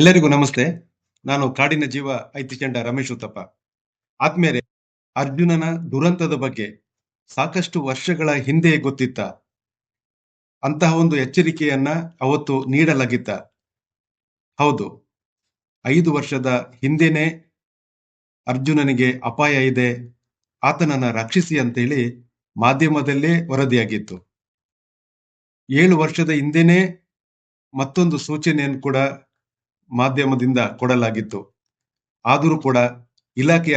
ಎಲ್ಲರಿಗೂ ನಮಸ್ತೆ. ನಾನು ಕಾಡಿನ ಜೀವ ಐತಿಚಂಡ ರಮೇಶ್ ಉತ್ತಪ್ಪ. ಆದ್ಮೇಲೆ ಅರ್ಜುನನ ದುರಂತದ ಬಗ್ಗೆ ಸಾಕಷ್ಟು ವರ್ಷಗಳ ಹಿಂದೆ ಗೊತ್ತಿತ್ತ. ಅಂತಹ ಒಂದು ಎಚ್ಚರಿಕೆಯನ್ನ ಅವತ್ತು ನೀಡಲಾಗಿತ್ತ. ಹೌದು, ಐದು ವರ್ಷದ ಹಿಂದೆನೆ ಅರ್ಜುನನಿಗೆ ಅಪಾಯ ಇದೆ. ಆತನನ್ನ ರಕ್ಷಿಸಿ ಅಂತೇಳಿ ಮಾಧ್ಯಮದಲ್ಲೇ ವರದಿಯಾಗಿತ್ತು. ಏಳು ವರ್ಷದ ಹಿಂದೆನೆ ಮತ್ತೊಂದು ಸೂಚನೆಯನ್ನು ಕೂಡ ಮಾಧ್ಯಮದಿಂದ ಕೊಡಲಾಗಿತ್ತು. ಆದರೂ ಕೂಡ ಇಲಾಖೆ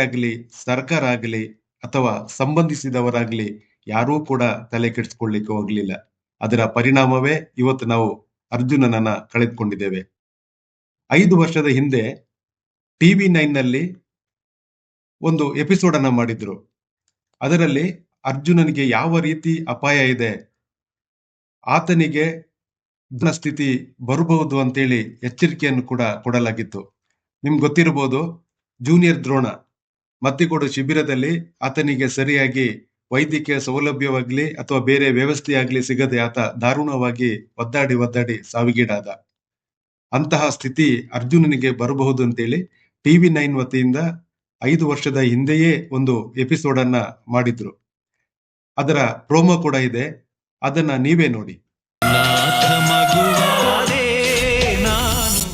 ಸರ್ಕಾರ ಆಗಲಿ ಅಥವಾ ಸಂಬಂಧಿಸಿದವರಾಗಲಿ ಯಾರೂ ಕೂಡ ತಲೆ ಕೆಡಿಸ್ಕೊಳ್ಳಿಕ್ಕೆ ಹೋಗ್ಲಿಲ್ಲ. ಅದರ ಪರಿಣಾಮವೇ ಇವತ್ತು ನಾವು ಅರ್ಜುನನನ್ನ ಕಳೆದುಕೊಂಡಿದ್ದೇವೆ. ಐದು ವರ್ಷದ ಹಿಂದೆ ಟಿವಿ ನೈನ್ನಲ್ಲಿ ಒಂದು ಎಪಿಸೋಡ್ ಅನ್ನ ಮಾಡಿದ್ರು. ಅದರಲ್ಲಿ ಅರ್ಜುನನಿಗೆ ಯಾವ ರೀತಿ ಅಪಾಯ ಇದೆ, ಆತನಿಗೆ ಸ್ಥಿತಿ ಬರಬಹುದು ಅಂತೇಳಿ ಎಚ್ಚರಿಕೆಯನ್ನು ಕೂಡ ಕೊಡಲಾಗಿತ್ತು. ನಿಮ್ಗೆ ಗೊತ್ತಿರಬಹುದು ಜೂನಿಯರ್ ದ್ರೋಣ ಮತ್ತಿಗೋಡು ಶಿಬಿರದಲ್ಲಿ ಆತನಿಗೆ ಸರಿಯಾಗಿ ವೈದ್ಯಕೀಯ ಸೌಲಭ್ಯವಾಗ್ಲಿ ಅಥವಾ ಬೇರೆ ವ್ಯವಸ್ಥೆಯಾಗ್ಲಿ ಸಿಗದೆ ಆತ ದಾರುಣವಾಗಿ ಒದ್ದಾಡಿ ಒದ್ದಾಡಿ ಸಾವಿಗೀಡಾದ. ಅಂತಹ ಸ್ಥಿತಿ ಅರ್ಜುನನಿಗೆ ಬರಬಹುದು ಅಂತೇಳಿ ಟಿವಿ ನೈನ್ ವತಿಯಿಂದ ಐದು ವರ್ಷದ ಹಿಂದೆಯೇ ಒಂದು ಎಪಿಸೋಡ್ ಅನ್ನ ಮಾಡಿದ್ರು. ಅದರ ಪ್ರೋಮೋ ಕೂಡ ಇದೆ. ಅದನ್ನ ನೀವೇ ನೋಡಿ.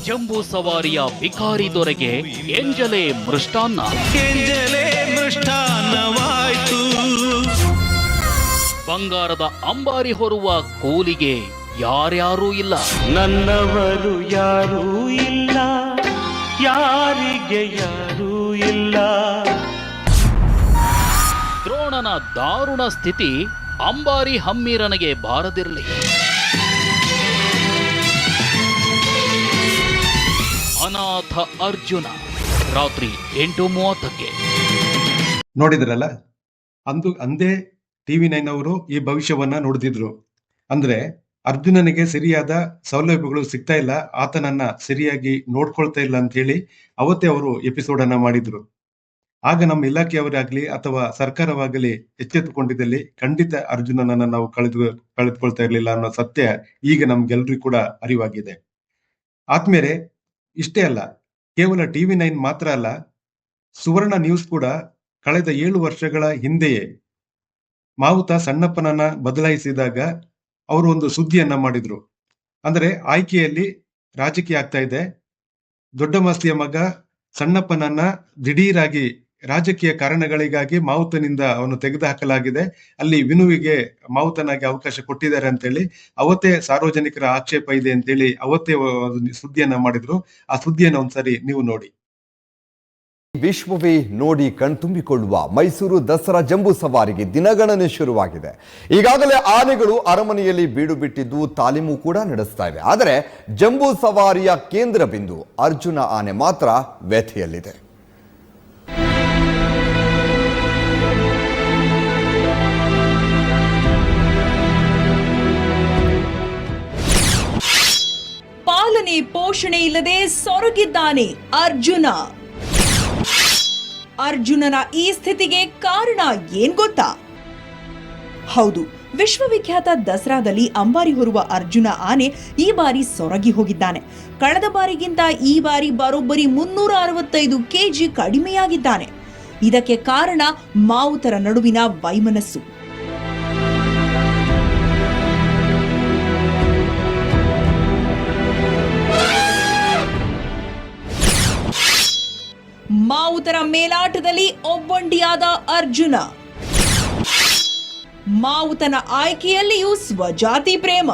ಜಂಬೂ ಸವಾರಿಯ ಭಿಕಾರಿ ದೊರೆಗೆ ಎಂಜಲೆ ಮೃಷ್ಟಾನ್ನ. ಎಂಜಲೆ ಮೃಷ್ಟಾನ್ನವಾಯ್ತು. ಬಂಗಾರದ ಅಂಬಾರಿ ಹೊರುವ ಕೂಲಿಗೆ ಯಾರ್ಯಾರೂ ಇಲ್ಲ. ನನ್ನವರು ಯಾರೂ ಇಲ್ಲ. ಯಾರಿಗೆ ಯಾರೂ ಇಲ್ಲ. ದ್ರೋಣನ ದಾರುಣ ಸ್ಥಿತಿ ಅಂಬಾರಿ ಹಮ್ಮೀರನಿಗೆ ಬಾರದಿರಲಿ. ಅನಾಥ ಅರ್ಜುನ. ರಾತ್ರಿ ಎಂಟು ಮೂವತ್ತಕ್ಕೆ. ನೋಡಿದ್ರಲ್ಲ? ಅಂದು, ಅಂದೇ ಟಿವಿ ನೈನ್ ಅವರು ಈ ಭವಿಷ್ಯವನ್ನ ನೋಡ್ತಿದ್ರು. ಅಂದ್ರೆ ಅರ್ಜುನನಿಗೆ ಸರಿಯಾದ ಸೌಲಭ್ಯಗಳು ಸಿಗ್ತಾ ಇಲ್ಲ, ಆತನನ್ನ ಸರಿಯಾಗಿ ನೋಡ್ಕೊಳ್ತಾ ಇಲ್ಲ ಅಂತ ಹೇಳಿ ಅವತ್ತೇ ಅವರು ಎಪಿಸೋಡ್ ಅನ್ನ ಮಾಡಿದ್ರು. ಆಗ ನಮ್ಮ ಇಲಾಖೆಯವರಾಗ್ಲಿ ಅಥವಾ ಸರ್ಕಾರವಾಗಲಿ ಎಚ್ಚೆತ್ತುಕೊಂಡಿದ್ದಲ್ಲಿ ಖಂಡಿತ ಅರ್ಜುನನನ್ನ ನಾವು ಕಳೆದು, ಕಳೆದುಕೊಳ್ತಾ ಇರ್ಲಿಲ್ಲ ಅನ್ನೋ ಸತ್ಯ ಈಗ ನಮ್ಗೆಲ್ರಿಗೂ ಕೂಡ ಅರಿವಾಗಿದೆ. ಆದ್ಮೇಲೆ ಇಷ್ಟೇ ಅಲ್ಲ, ಕೇವಲ ಟಿವಿ ನೈನ್ ಮಾತ್ರ ಅಲ್ಲ, ಸುವರ್ಣ ನ್ಯೂಸ್ ಕೂಡ ಕಳೆದ ಏಳು ವರ್ಷಗಳ ಹಿಂದೆಯೇ ಮಾವುತ ಸಣ್ಣಪ್ಪನನ್ನ ಬದಲಾಯಿಸಿದಾಗ ಅವರು ಒಂದು ಸುದ್ದಿಯನ್ನ ಮಾಡಿದ್ರು. ಅಂದರೆ ಆಯ್ಕೆಯಲ್ಲಿ ರಾಜಕೀಯ ಆಗ್ತಾ ಇದೆ. ದೊಡ್ಡ ಮಾಸ್ತಿಯ ಮಗ ಸಣ್ಣಪ್ಪನನ್ನ ದಿಢೀರಾಗಿ ರಾಜಕೀಯ ಕಾರಣಗಳಿಗಾಗಿ ಮಾವುತನಿಂದ ಅವನು ತೆಗೆದುಹಾಕಲಾಗಿದೆ. ಅಲ್ಲಿ ವಿನುವಿಗೆ ಮಾವುತನಾಗಿ ಅವಕಾಶ ಕೊಟ್ಟಿದ್ದಾರೆ ಅಂತೇಳಿ, ಅವತ್ತೇ ಸಾರ್ವಜನಿಕರ ಆಕ್ಷೇಪ ಇದೆ ಅಂತೇಳಿ ಅವತ್ತೇ ಸುದ್ದಿಯನ್ನ ಮಾಡಿದ್ರು. ಆ ಸುದ್ದಿಯನ್ನ ಒಂದ್ಸರಿ ನೀವು ನೋಡಿ. ವಿಶ್ವವೇ ನೋಡಿ ಕಣ್ತುಂಬಿಕೊಳ್ಳುವ ಮೈಸೂರು ದಸರಾ ಜಂಬೂ ಸವಾರಿಗೆ ದಿನಗಣನೆ ಶುರುವಾಗಿದೆ. ಈಗಾಗಲೇ ಆನೆಗಳು ಅರಮನೆಯಲ್ಲಿ ಬೀಡು ಬಿಟ್ಟಿದ್ದು ತಾಲೀಮು ಕೂಡ ನಡೆಸ್ತಾ ಇವೆ ಆದರೆ ಜಂಬೂ ಸವಾರಿಯ ಕೇಂದ್ರ ಬಿಂದು ಅರ್ಜುನ ಆನೆ ಮಾತ್ರ ವ್ಯಥೆಯಲ್ಲಿದೆ. ಪಾಲನೆ ಪೋಷಣೆ ಇಲ್ಲದೆ ಸೊರಗಿದ್ದಾನೆ ಅರ್ಜುನ. ಅರ್ಜುನನ ಈ ಸ್ಥಿತಿಗೆ ಕಾರಣ ಏನ್ ಗೊತ್ತಾ? ಹೌದು, ವಿಶ್ವವಿಖ್ಯಾತ ದಸರಾದಲ್ಲಿ ಅಂಬಾರಿ ಹೊರುವ ಅರ್ಜುನ ಆನೆ ಈ ಬಾರಿ ಸೊರಗಿ ಹೋಗಿದ್ದಾನೆ. ಕಳೆದ ಬಾರಿಗಿಂತ ಈ ಬಾರಿ ಬರೋಬ್ಬರಿ ಮುನ್ನೂರ ಅರವತ್ತೈದು ಕೆಜಿ ಕಡಿಮೆಯಾಗಿದ್ದಾನೆ. ಇದಕ್ಕೆ ಕಾರಣ ಮಾವುತರ ನಡುವಿನ ವೈಮನಸ್ಸು. ಒಬ್ಬಂಟಿಯಾದ ಅರ್ಜುನ. ಮಾವುತನ ಆಯ್ಕೆಯಲ್ಲಿಯೂ ಸ್ವಜಾತಿ ಪ್ರೇಮ.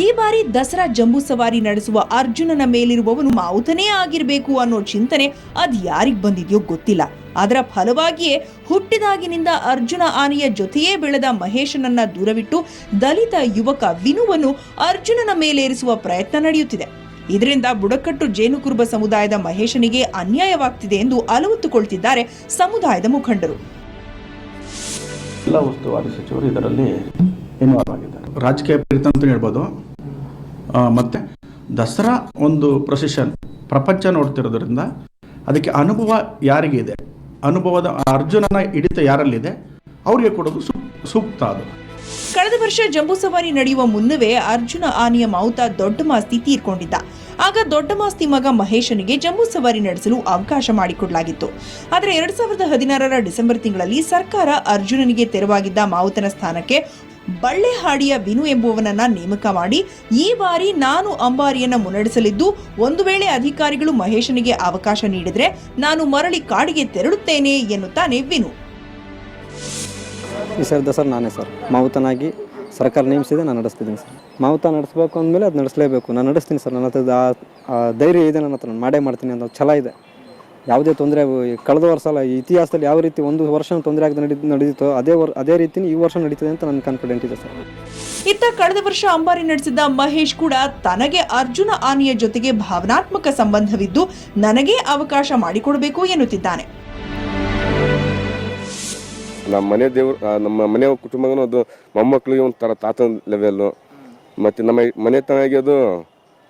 ಈ ಬಾರಿ ದಸರಾ ಜಂಬೂ ಸವಾರಿ ನಡೆಸುವ ಅರ್ಜುನನ ಮೇಲಿರುವವನು ಮಾವುತನೇ ಆಗಿರಬೇಕು ಅನ್ನೋ ಚಿಂತನೆ ಅದು ಯಾರಿಗ್ ಬಂದಿದೆಯೋ ಗೊತ್ತಿಲ್ಲ. ಅದರ ಫಲವಾಗಿಯೇ ಹುಟ್ಟಿದಾಗಿನಿಂದ ಅರ್ಜುನ ಆನೆಯ ಜೊತೆಯೇ ಬೆಳೆದ ಮಹೇಶನನ್ನ ದೂರವಿಟ್ಟು ದಲಿತ ಯುವಕ ವಿನುವನ್ನು ಅರ್ಜುನನ ಮೇಲೇರಿಸುವ ಪ್ರಯತ್ನ ನಡೆಯುತ್ತಿದೆ. ಇದರಿಂದ ಬುಡಕಟ್ಟು ಜೇನುಕುರುಬ ಸಮುದಾಯದ ಮಹೇಶನಿಗೆ ಅನ್ಯಾಯವಾಗ್ತಿದೆ ಎಂದು ಅಲವತ್ತುಕೊಳ್ತಿದ್ದಾರೆ ಸಮುದಾಯದ ಮುಖಂಡರು. ಎಲ್ಲ ಉಸ್ತುವಾರಿ ಸಚಿವರು ಇದರಲ್ಲಿ ಇನ್ವಾಲ್ವ್ ಆಗಿದ್ದಾರೆ. ರಾಜಕೀಯ ಪ್ರೇರಿತ ಅಂತ ಹೇಳ್ಬೋದು. ಆ, ಮತ್ತೆ ದಸರಾ ಒಂದು ಪ್ರೊಸೆಷನ್ ಪ್ರಪಂಚ ನೋಡ್ತಿರೋದ್ರಿಂದ ಅದಕ್ಕೆ ಅನುಭವ ಯಾರಿಗೆ ಇದೆ? ಅನುಭವದ ಅರ್ಜುನನ ಹಿಡಿತ ಯಾರಲ್ಲಿದೆ? ಅವರಿಗೆ ಕೊಡೋದು ಸೂಕ್- ಸೂಕ್ತ ಅದು. ಕಳೆದ ವರ್ಷ ಜಂಬೂ ಸವಾರಿ ನಡೆಯುವ ಮುನ್ನವೇ ಅರ್ಜುನ ಆನೆಯ ಮಾವುತ ದೊಡ್ಡ ಮಾಸ್ತಿ ತೀರ್ಕೊಂಡಿದ್ದ. ಆಗ ದೊಡ್ಡ ಮಾಸ್ತಿ ಮಗ ಮಹೇಶನಿಗೆ ಜಂಬೂ ಸವಾರಿ ನಡೆಸಲು ಅವಕಾಶ ಮಾಡಿಕೊಡಲಾಗಿತ್ತು. ಆದರೆ ಎರಡ್ ಸಾವಿರದ ಹದಿನಾರರ ಡಿಸೆಂಬರ್ ತಿಂಗಳಲ್ಲಿ ಸರ್ಕಾರ ಅರ್ಜುನನಿಗೆ ತೆರವಾಗಿದ್ದ ಮಾವುತನ ಸ್ಥಾನಕ್ಕೆ ಬಳ್ಳೆಹಾಡಿಯ ವಿನು ಎಂಬುವನನ್ನ ನೇಮಕ ಮಾಡಿ, ಈ ಬಾರಿ ನಾನು ಅಂಬಾರಿಯನ್ನ ಮುನ್ನಡೆಸಲಿದ್ದು, ಒಂದು ವೇಳೆ ಅಧಿಕಾರಿಗಳು ಮಹೇಶನಿಗೆ ಅವಕಾಶ ನೀಡಿದರೆ ನಾನು ಮರಳಿ ಕಾಡಿಗೆ ತೆರಳುತ್ತೇನೆ ಎನ್ನುತ್ತಾನೆ ವಿನು. ಈ ಸರ್ ನಾನೇ ಸರ್. ಮಾವುತನಾಗಿ ಸರ್ಕಾರ ನೇಮಿಸಿದೆ, ನಾನು ನಡೆಸ್ತಿದ್ದೀನಿ ಸರ್. ಮಾವುತ ನಡೆಸಬೇಕು ಅಂದಮೇಲೆ ಅದು ನಡೆಸಲೇಬೇಕು. ನಾನು ನಡೆಸ್ತೀನಿ ಸರ್. ನನ್ನ ಹತ್ರ ಧೈರ್ಯ ಇದೆ, ನನ್ನ ಹತ್ರ ನಾನು ಮಾಡೇ ಮಾಡ್ತೀನಿ ಅನ್ನೋ ಛಲ ಇದೆ. ಯಾವುದೇ ತೊಂದರೆ ಕಳೆದ ವರ್ಷ ಅಲ್ಲ ಇತಿಹಾಸದಲ್ಲಿ ಯಾವ ರೀತಿ ಒಂದು ವರ್ಷ ತೊಂದರೆ ಆಗಿ ನಡೀ, ನಡೀತೋ, ಅದೇ ಅದೇ ರೀತಿ ಈ ವರ್ಷ ನಡೀತದೆ ಅಂತ ನನ್ನ ಕಾನ್ಫಿಡೆಂಟ್ ಇದೆ ಸರ್. ಇತ್ತ ಕಳೆದ ವರ್ಷ ಅಂಬಾರಿ ನಡೆಸಿದ್ದ ಮಹೇಶ್ ಕೂಡ ತನಗೆ ಅರ್ಜುನ ಆನೆಯ ಜೊತೆಗೆ ಭಾವನಾತ್ಮಕ ಸಂಬಂಧವಿದ್ದು, ನನಗೆ ಅವಕಾಶ ಮಾಡಿಕೊಡಬೇಕು ಎನ್ನುತ್ತಿದ್ದಾನೆ. ನಮ್ಮ ಮನೆ ದೇವ್ರು ನಮ್ಮ ಮನೆ ಕುಟುಂಬಗೂ ಅದು ಮೊಮ್ಮಕ್ಕಳಿಗೆ ಒಂಥರ ತಾತನ ಲೆವೆಲ್ಲು ಮತ್ತು ನಮ್ಮ ಮನೆತನಾಗಿ ಅದು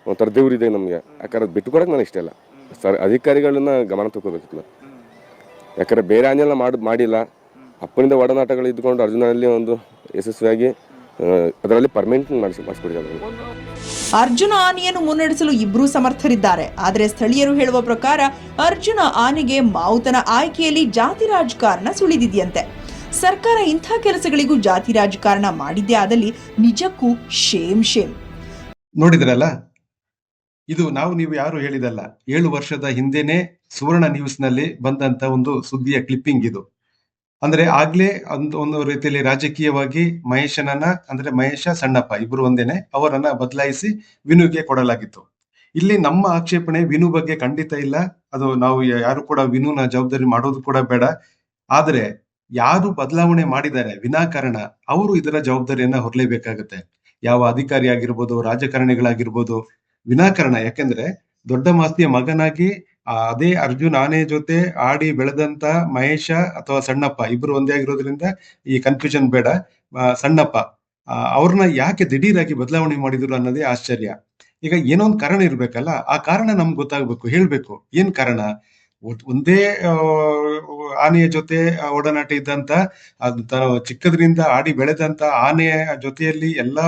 ಒಂಥರ ದೇವ್ರಿದೆ ನಮಗೆ. ಯಾಕಂದ್ರೆ ಬಿಟ್ಟು ಕೊಡೋಕೆ ನನಗೆ ಇಷ್ಟ ಇಲ್ಲ. ಸರ್, ಅಧಿಕಾರಿಗಳನ್ನ ಗಮನ ತಗೋಬೇಕಿತ್ತು ನಾವು ಯಾಕಂದ್ರೆ ಬೇರೆ ಆನೆಲ್ಲ ಮಾಡಿ, ಮಾಡಿಲ್ಲ. ಅಪ್ಪನಿಂದ ಒಡನಾಟಗಳು ಇದ್ಕೊಂಡು ಅರ್ಜುನಲ್ಲಿ ಒಂದು ಯಶಸ್ವಿಯಾಗಿ ಅದರಲ್ಲಿ ಪರ್ಮನೆಂಟ್ ಮಾಡಿಸಿ ಮಾಡಿಸ್ಕೊಡಿದ್ದಾರೆ ಅರ್ಜುನ ಆನೆಯನ್ನು ಮುನ್ನಡೆಸಲು ಇಬ್ಬರೂ ಸಮರ್ಥರಿದ್ದಾರೆ. ಆದರೆ ಸ್ಥಳೀಯರು ಹೇಳುವ ಪ್ರಕಾರ ಅರ್ಜುನ ಆನೆಗೆ ಮಾವುತನ ಆಯ್ಕೆಯಲ್ಲಿ ಜಾತಿ ರಾಜಕಾರಣ ಸುಳಿದಿದೆಯಂತೆ. ಸರ್ಕಾರ ಇಂಥ ಕೆಲಸಗಳಿಗೂ ಜಾತಿ ರಾಜಕಾರಣ ಮಾಡಿದ್ದೇ ಆದಲ್ಲಿ ನಿಜಕ್ಕೂ ಶೇಮ್ ಶೇಮ್ ನೋಡಿದ್ರಲ್ಲ? ಇದು ನಾವು ನೀವು ಯಾರು ಹೇಳಿದಲ್ಲ, ಏಳು ವರ್ಷದ ಹಿಂದೆನೆ ಸುವರ್ಣ ನ್ಯೂಸ್ನಲ್ಲಿ ಬಂದಂತ ಒಂದು ಸುದ್ದಿಯ ಕ್ಲಿಪ್ಪಿಂಗ್ ಇದು. ಅಂದ್ರೆ ಆಗ್ಲೇ ಒಂದು ಒಂದು ರೀತಿಯಲ್ಲಿ ರಾಜಕೀಯವಾಗಿ ಮಹೇಶನನ್ನ, ಅಂದ್ರೆ ಮಹೇಶ ಸಣ್ಣಪ್ಪ ಇಬ್ರು ಒಂದೇನೆ, ಅವರನ್ನ ಬದಲಾಯಿಸಿ ವಿನುಗೆ ಕೊಡಲಾಗಿತ್ತು. ಇಲ್ಲಿ ನಮ್ಮ ಆಕ್ಷೇಪಣೆ ವಿನು ಬಗ್ಗೆ ಖಂಡಿತ ಇಲ್ಲ. ಅದು ನಾವು ಯಾರು ಕೂಡ ವಿನುನ ಜವಾಬ್ದಾರಿ ಮಾಡೋದು ಕೂಡ ಬೇಡ. ಆದ್ರೆ ಯಾರು ಬದಲಾವಣೆ ಮಾಡಿದ್ದಾರೆ, ವಿನಾಕಾರಣ, ಅವರು ಇದರ ಜವಾಬ್ದಾರಿಯನ್ನ ಹೊರಲೇಬೇಕಾಗತ್ತೆ. ಯಾವ ಅಧಿಕಾರಿ ಆಗಿರ್ಬೋದು ರಾಜಕಾರಣಿಗಳಾಗಿರ್ಬೋದು, ವಿನಾಕಾರಣ. ಯಾಕೆಂದ್ರೆ, ದೊಡ್ಡ ಮಾಸ್ತಿಯ ಮಗನಾಗಿ ಅದೇ ಅರ್ಜುನ್ ಆನೆ ಜೊತೆ ಆಡಿ ಬೆಳೆದಂತ ಮಹೇಶ ಅಥವಾ ಸಣ್ಣಪ್ಪ, ಇಬ್ರು ಒಂದೇ ಆಗಿರೋದ್ರಿಂದ ಈ ಕನ್ಫ್ಯೂಷನ್ ಬೇಡ. ಸಣ್ಣಪ್ಪ ಅವ್ರನ್ನ ಯಾಕೆ ದಿಢೀರಾಗಿ ಬದಲಾವಣೆ ಮಾಡಿದ್ರು ಅನ್ನೋದೇ ಆಶ್ಚರ್ಯ. ಈಗ ಏನೋ ಒಂದು ಕಾರಣ ಇರ್ಬೇಕಲ್ಲ, ಆ ಕಾರಣ ನಮ್ಗೆ ಗೊತ್ತಾಗ್ಬೇಕು, ಹೇಳ್ಬೇಕು. ಏನ್ ಕಾರಣ? ಒಂದೇ ಆನೆಯ ಜೊತೆ ಒಡನಾಟ ಇದ್ದಂತ ಚಿಕ್ಕದ್ರಿಂದ ಆಡಿ ಬೆಳೆದಂತ ಆನೆಯ ಜೊತೆಯಲ್ಲಿ ಎಲ್ಲಾ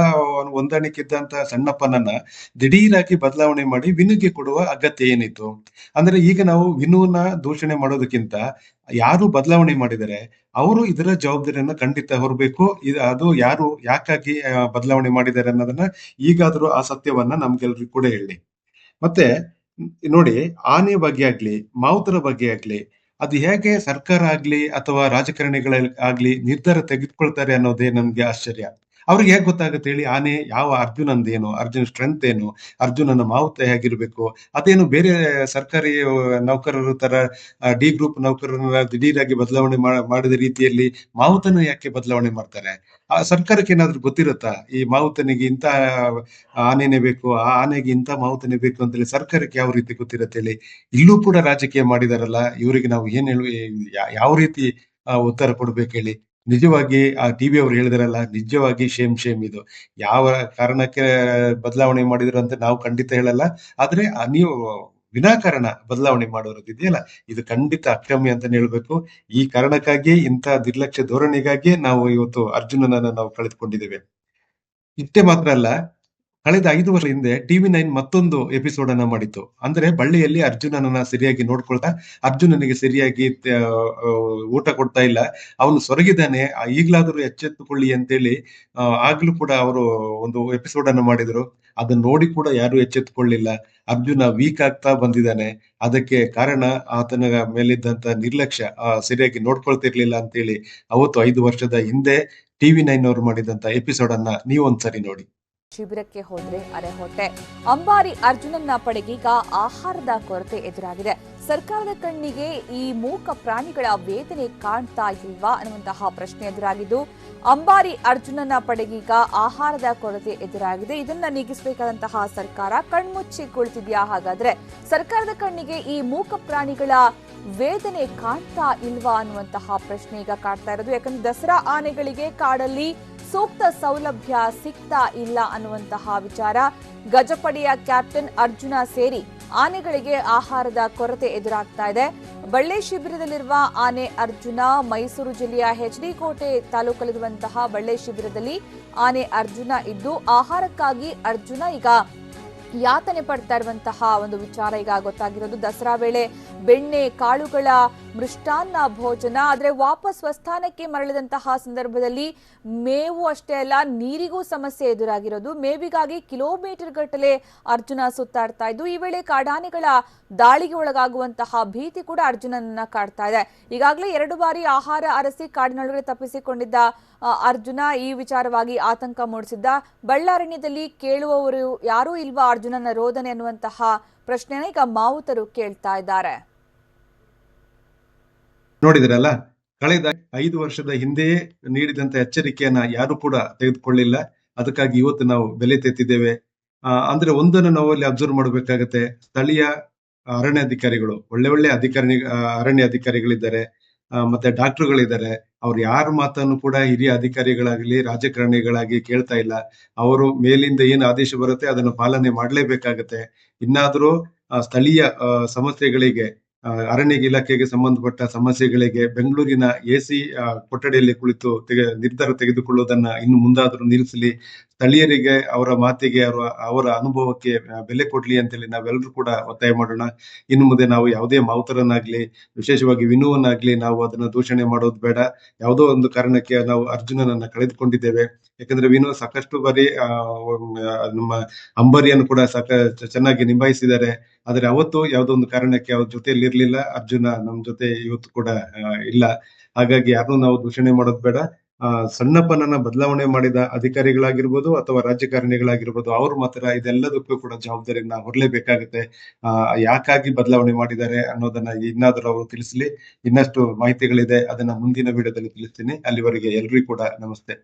ಹೊಂದಾಣಿಕೆ ಇದ್ದಂತ ಸಣ್ಣಪ್ಪನನ್ನ ದಿಢೀರಾಗಿ ಬದಲಾವಣೆ ಮಾಡಿ ವಿನುಗೆ ಕೊಡುವ ಅಗತ್ಯ ಏನಿತ್ತು? ಅಂದ್ರೆ ಈಗ ನಾವು ವಿನುನ ದೂಷಣೆ ಮಾಡೋದಕ್ಕಿಂತ ಯಾರು ಬದಲಾವಣೆ ಮಾಡಿದರೆ ಅವರು ಇದರ ಜವಾಬ್ದಾರಿಯನ್ನು ಖಂಡಿತ ಹೊರಬೇಕು. ಇದು, ಅದು ಯಾರು ಯಾಕಾಗಿ ಬದಲಾವಣೆ ಮಾಡಿದ್ದಾರೆ ಅನ್ನೋದನ್ನ ಈಗಾದ್ರೂ ಆ ಸತ್ಯವನ್ನ ನಮ್ಗೆಲ್ರಿಗೂ ಕೂಡ ಹೇಳಿ. ಮತ್ತೆ ನೋಡಿ, ಆನೆ ಬಗ್ಗೆ ಆಗ್ಲಿ, ಮಾವುತರ ಬಗ್ಗೆ ಆಗ್ಲಿ, ಅದು ಹೇಗೆ ಸರ್ಕಾರ ಆಗ್ಲಿ ಅಥವಾ ರಾಜಕಾರಣಿಗಳ ಆಗ್ಲಿ ನಿರ್ಧಾರ ತೆಗೆದುಕೊಳ್ತಾರೆ ಅನ್ನೋದೇ ನಮ್ಗೆ ಆಶ್ಚರ್ಯ. ಅವ್ರಿಗೆ ಹೇಗೆ ಗೊತ್ತಾಗುತ್ತೆ ಹೇಳಿ, ಆನೆ ಯಾವ ಅರ್ಜುನಂದ ಏನು ಅರ್ಜುನ್ ಸ್ಟ್ರೆಂತ್ ಏನು, ಅರ್ಜುನನ ಮಾವುತ ಹೇಗಿರಬೇಕು, ಅದೇನು ಬೇರೆ ಸರ್ಕಾರಿ ನೌಕರರು ತರ ಡಿ ಗ್ರೂಪ್ ನೌಕರರನ್ನ ದಿಢೀರಾಗಿ ಬದಲಾವಣೆ ಮಾಡಿದ ರೀತಿಯಲ್ಲಿ ಮಾವುತನ ಯಾಕೆ ಬದಲಾವಣೆ ಮಾಡ್ತಾರೆ? ಆ, ಸರ್ಕಾರಕ್ಕೆ ಏನಾದ್ರೂ ಗೊತ್ತಿರುತ್ತಾ? ಈ ಮಾವುತನಿಗೆ ಇಂತ ಆನೆನೇ ಬೇಕು, ಆ ಆನೆಗೆ ಇಂಥ ಮಾವುತನೇ ಬೇಕು ಅಂತೇಳಿ ಸರ್ಕಾರಕ್ಕೆ ಯಾವ ರೀತಿ ಗೊತ್ತಿರುತ್ತೆ ಹೇಳಿ? ಇಲ್ಲೂ ಕೂಡ ರಾಜಕೀಯ ಮಾಡಿದಾರಲ್ಲ, ಇವರಿಗೆ ನಾವು ಏನ್ ಹೇಳಿ ಯಾವ ರೀತಿ ಉತ್ತರ ಕೊಡ್ಬೇಕು ಹೇಳಿ? ನಿಜವಾಗಿ ಆ ಟಿವಿ ಅವ್ರು ಹೇಳಿದಾರಲ್ಲ, ನಿಜವಾಗಿ ಶೇಮ್ ಶೇಮ್ ಇದು. ಯಾವ ಕಾರಣಕ್ಕೆ ಬದಲಾವಣೆ ಮಾಡಿದ್ರು ಅಂತ ನಾವು ಖಂಡಿತ ಹೇಳಲ್ಲ. ಆದ್ರೆ ನೀವು ವಿನಾಕಾರಣ ಬದಲಾವಣೆ ಮಾಡೋರು ಇದೆಯಲ್ಲ? ಇದು ಖಂಡಿತ ಅಕ್ರಮ್ಯ ಅಂತಾನೆ ಹೇಳ್ಬೇಕು. ಈ ಕಾರಣಕ್ಕಾಗಿ ಇಂಥ ನಿರ್ಲಕ್ಷ್ಯ ಧೋರಣೆಗಾಗಿ ನಾವು ಇವತ್ತು ಅರ್ಜುನನನ್ನ ನಾವು ಕಳೆದುಕೊಂಡಿದ್ದೇವೆ. ಇಷ್ಟೇ ಮಾತ್ರ ಅಲ್ಲ ಕಳೆದ ಐದು ವರ್ಷ ಹಿಂದೆ ಟಿವಿ ನೈನ್ ಮತ್ತೊಂದು ಎಪಿಸೋಡ್ ಅನ್ನ ಮಾಡಿತ್ತು. ಅಂದ್ರೆ ಬಳ್ಳಿಯಲ್ಲಿ ಅರ್ಜುನನನ್ನ ಸರಿಯಾಗಿ ನೋಡ್ಕೊಳ್ತಾ, ಅರ್ಜುನನಿಗೆ ಸರಿಯಾಗಿ ಊಟ ಕೊಡ್ತಾ ಇಲ್ಲ. ಅವನು ಸೊರಗಿದ್ದಾನೆ. ಈಗಲಾದರೂ ಎಚ್ಚೆತ್ತುಕೊಳ್ಳಿ ಅಂತೇಳಿ ಆಗ್ಲೂ ಕೂಡ ಅವರು ಒಂದು ಎಪಿಸೋಡ್ ಅನ್ನ ಮಾಡಿದ್ರು. ಅದನ್ನ ನೋಡಿ ಕೂಡ ಯಾರು ಎಚ್ಚೆತ್ತುಕೊಳ್ಳಿಲ್ಲ. ಅರ್ಜುನ ವೀಕ್ ಆಗ್ತಾ ಬಂದಿದ್ದಾನೆ. ಅದಕ್ಕೆ ಕಾರಣ ಆತನ ಮೇಲಿದ್ದಂತ ನಿರ್ಲಕ್ಷ್ಯ ಸರಿಯಾಗಿ ನೋಡ್ಕೊಳ್ತಿರ್ಲಿಲ್ಲ ಅಂತೇಳಿ ಅವತ್ತು ಐದು ವರ್ಷದ ಹಿಂದೆ ಟಿವಿ ನೈನ್ ಅವರು ಮಾಡಿದಂತ ಎಪಿಸೋಡ್ ಅನ್ನ ನೀವೊಂದ್ಸರಿ ನೋಡಿ. ಶಿಬಿರಕ್ಕೆ ಹೋದ್ರೆ ಅರೆ ಹೊಟ್ಟೆ. ಅಂಬಾರಿ ಅರ್ಜುನನ್ನ ಪಡೆಗೀಗ ಆಹಾರದ ಕೊರತೆ ಎದುರಾಗಿದೆ. ಸರ್ಕಾರದ ಕಣ್ಣಿಗೆ ಈ ಮೂಕ ಪ್ರಾಣಿಗಳ ವೇದನೆ ಕಾಣ್ತಾ ಇಲ್ವಾ ಅನ್ನುವಂತಹ ಪ್ರಶ್ನೆ ಎದುರಾಗಿದ್ದು, ಅಂಬಾರಿ ಅರ್ಜುನನ ಪಡೆಗೀಗ ಆಹಾರದ ಕೊರತೆ ಎದುರಾಗಿದೆ. ಇದನ್ನ ನೀಗಿಸಬೇಕಾದಂತಹ ಸರ್ಕಾರ ಕಣ್ಮುಚ್ಚಿ ಕುಳಿತಿದೆಯಾ ಹಾಗಾದ್ರೆ ಸರ್ಕಾರದ ಕಣ್ಣಿಗೆ ಈ ಮೂಕ ಪ್ರಾಣಿಗಳ ವೇದನೆ ಕಾಣ್ತಾ ಇಲ್ವಾ ಅನ್ನುವಂತಹ ಪ್ರಶ್ನೆ ಈಗ ಕಾಡ್ತಾ ಇರೋದು. ಯಾಕಂದ್ರೆ ದಸರಾ ಆನೆಗಳಿಗೆ ಕಾಡಲ್ಲಿ ಸೂಕ್ತ ಸೌಲಭ್ಯ ಸಿಗ್ತಾ ಇಲ್ಲ ಅನ್ನುವಂತಹ ವಿಚಾರ. ಗಜಪಡೆಯ ಕ್ಯಾಪ್ಟನ್ ಅರ್ಜುನ ಸೇರಿ ಆನೆಗಳಿಗೆ ಆಹಾರದ ಕೊರತೆ ಎದುರಾಗ್ತಾ ಇದೆ. ಬಳ್ಳೆ ಶಿಬಿರದಲ್ಲಿರುವ ಆನೆ ಅರ್ಜುನ ಮೈಸೂರು ಜಿಲ್ಲೆಯ ಎಚ್ಡಿ ಕೋಟೆ ತಾಲೂಕಲ್ಲಿರುವಂತಹ ಬಳ್ಳೆ ಶಿಬಿರದಲ್ಲಿ ಆನೆ ಅರ್ಜುನ ಇದ್ದು, ಆಹಾರಕ್ಕಾಗಿ ಅರ್ಜುನ ಈಗ ಯಾತನೆ ಪಡ್ತಾ ಇರುವಂತಹ ಒಂದು ವಿಚಾರ ಈಗ ಗೊತ್ತಾಗಿರೋದು. ದಸರಾ ವೇಳೆ ಬೆಣ್ಣೆ, ಕಾಳುಗಳ ಮೃಷ್ಟಾನ್ನ ಭೋಜನ, ಆದರೆ ವಾಪಸ್ ಸ್ವಸ್ಥಾನಕ್ಕೆ ಮರಳಿದಂತಹ ಸಂದರ್ಭದಲ್ಲಿ ಮೇವು ಅಷ್ಟೇ ಅಲ್ಲ, ನೀರಿಗೂ ಸಮಸ್ಯೆ ಎದುರಾಗಿರೋದು. ಮೇವಿಗಾಗಿ ಕಿಲೋಮೀಟರ್ ಗಟ್ಟಲೆ ಅರ್ಜುನ ಸುತ್ತಾಡ್ತಾ ಇದ್ದು, ಈ ವೇಳೆ ಕಾಡಾನೆಗಳ ದಾಳಿಗೆ ಒಳಗಾಗುವಂತಹ ಭೀತಿ ಕೂಡ ಅರ್ಜುನನನ್ನ ಕಾಡ್ತಾ ಇದೆ. ಈಗಾಗಲೇ ಎರಡು ಬಾರಿ ಆಹಾರ ಅರಸಿ ಕಾಡಿನೊಳಗಡೆ ತಪ್ಪಿಸಿಕೊಂಡಿದ್ದ ಅರ್ಜುನ ಈ ವಿಚಾರವಾಗಿ ಆತಂಕ ಮೂಡಿಸಿದ್ದ. ಬಳ್ಳಾರಣ್ಯದಲ್ಲಿ ಕೇಳುವವರು ಯಾರೂ ಇಲ್ವಾ ಅರ್ಜುನನ ರೋದನೆ ಅನ್ನುವಂತಹ ಪ್ರಶ್ನೆನ ಈಗ ಮಾವುತರು ಕೇಳ್ತಾ ಇದ್ದಾರೆ. ನೋಡಿದ್ರಲ್ಲ? ಕಳೆದ ಐದು ವರ್ಷದ ಹಿಂದೆಯೇ ನೀಡಿದಂತ ಎಚ್ಚರಿಕೆಯನ್ನ ಯಾರು ಕೂಡ ತೆಗೆದುಕೊಳ್ಳಿಲ್ಲ. ಅದಕ್ಕಾಗಿ ಇವತ್ತು ನಾವು ಬೆಲೆ ತೆತ್ತಿದ್ದೇವೆ. ಅಂದ್ರೆ ಒಂದನ್ನು ನಾವು ಅಲ್ಲಿ ಅಬ್ಸರ್ವ್ ಮಾಡಬೇಕಾಗತ್ತೆ. ಸ್ಥಳೀಯ ಅರಣ್ಯ ಅಧಿಕಾರಿಗಳು ಒಳ್ಳೆ ಒಳ್ಳೆ ಅಧಿಕಾರಿ ಅರಣ್ಯ ಅಧಿಕಾರಿಗಳಿದ್ದಾರೆ ಮತ್ತೆ ಡಾಕ್ಟರ್ಗಳಿದ್ದಾರೆ. ಅವ್ರು ಯಾರ ಮಾತನ್ನು ಕೂಡ ಹಿರಿಯ ಅಧಿಕಾರಿಗಳಾಗಲಿ ರಾಜಕಾರಣಿಗಳಾಗಿ ಕೇಳ್ತಾ ಇಲ್ಲ. ಅವರು ಮೇಲಿಂದ ಏನು ಆದೇಶ ಬರುತ್ತೆ ಅದನ್ನು ಪಾಲನೆ ಮಾಡಲೇಬೇಕಾಗತ್ತೆ. ಇನ್ನಾದರೂ ಸ್ಥಳೀಯ ಸಮಸ್ಯೆಗಳಿಗೆ ಅರಣ್ಯ ಇಲಾಖೆಗೆ ಸಂಬಂಧಪಟ್ಟ ಸಮಸ್ಯೆಗಳಿಗೆ ಬೆಂಗಳೂರಿನ ಎಸಿ ಕೊಠಡಿಯಲ್ಲಿ ಕುಳಿತು ತೆಗೆ- ನಿರ್ಧಾರ ತೆಗೆದುಕೊಳ್ಳುವುದನ್ನ ಇನ್ನು ಮುಂದಾದರೂ ನಿಲ್ಲಿಸಲಿ. ಸ್ಥಳೀಯರಿಗೆ, ಅವರ ಮಾತಿಗೆ, ಅವರ ಅವರ ಅನುಭವಕ್ಕೆ ಬೆಲೆ ಕೊಡ್ಲಿ ಅಂತೇಳಿ ನಾವೆಲ್ಲರೂ ಕೂಡ ಒತ್ತಾಯ ಮಾಡೋಣ. ಇನ್ನು ಮುಂದೆ ನಾವು ಯಾವುದೇ ಮಾವುತರನ್ನಾಗ್ಲಿ, ವಿಶೇಷವಾಗಿ ವಿನುವನ್ನಾಗ್ಲಿ ನಾವು ಅದನ್ನ ದೂಷಣೆ ಮಾಡೋದು ಬೇಡ. ಯಾವುದೋ ಒಂದು ಕಾರಣಕ್ಕೆ ನಾವು ಅರ್ಜುನನನ್ನ ಕಳೆದುಕೊಂಡಿದ್ದೇವೆ. ಯಾಕಂದ್ರೆ ವಿನು ಸಾಕಷ್ಟು ಬಾರಿ ನಮ್ಮ ಅಂಬರಿಯನ್ನು ಕೂಡ ಸಾಕ ಚೆನ್ನಾಗಿ ನಿಭಾಯಿಸಿದ್ದಾರೆ. ಆದ್ರೆ ಅವತ್ತು ಯಾವುದೋ ಒಂದು ಕಾರಣಕ್ಕೆ ಅವ್ರ ಜೊತೆಯಲ್ಲಿ ಇರ್ಲಿಲ್ಲ ಅರ್ಜುನ ನಮ್ ಜೊತೆ ಇವತ್ತು ಕೂಡ ಇಲ್ಲ. ಹಾಗಾಗಿ ಯಾರನ್ನೂ ನಾವು ದೂಷಣೆ ಮಾಡೋದು ಬೇಡ. ಸಣ್ಣಪ್ಪನನ್ನ ಬದಲಾವಣೆ ಮಾಡಿದ ಅಧಿಕಾರಿಗಳಾಗಿರ್ಬೋದು ಅಥವಾ ರಾಜಕಾರಣಿಗಳಾಗಿರ್ಬೋದು ಅವ್ರು ಮಾತ್ರ ಇದೆಲ್ಲದಕ್ಕೂ ಕೂಡ ಜವಾಬ್ದಾರಿಯನ್ನ ಹೊರಲೇಬೇಕಾಗುತ್ತೆ. ಯಾಕಾಗಿ ಬದಲಾವಣೆ ಮಾಡಿದ್ದಾರೆ ಅನ್ನೋದನ್ನ ಇನ್ನಾದ್ರೂ ಅವರು ತಿಳಿಸಲಿ. ಇನ್ನಷ್ಟು ಮಾಹಿತಿಗಳಿದೆ, ಅದನ್ನ ಮುಂದಿನ ವಿಡಿಯೋದಲ್ಲಿ ತಿಳಿಸ್ತೀನಿ. ಅಲ್ಲಿವರೆಗೆ ಎಲ್ರಿಗೂ ಕೂಡ ನಮಸ್ತೆ.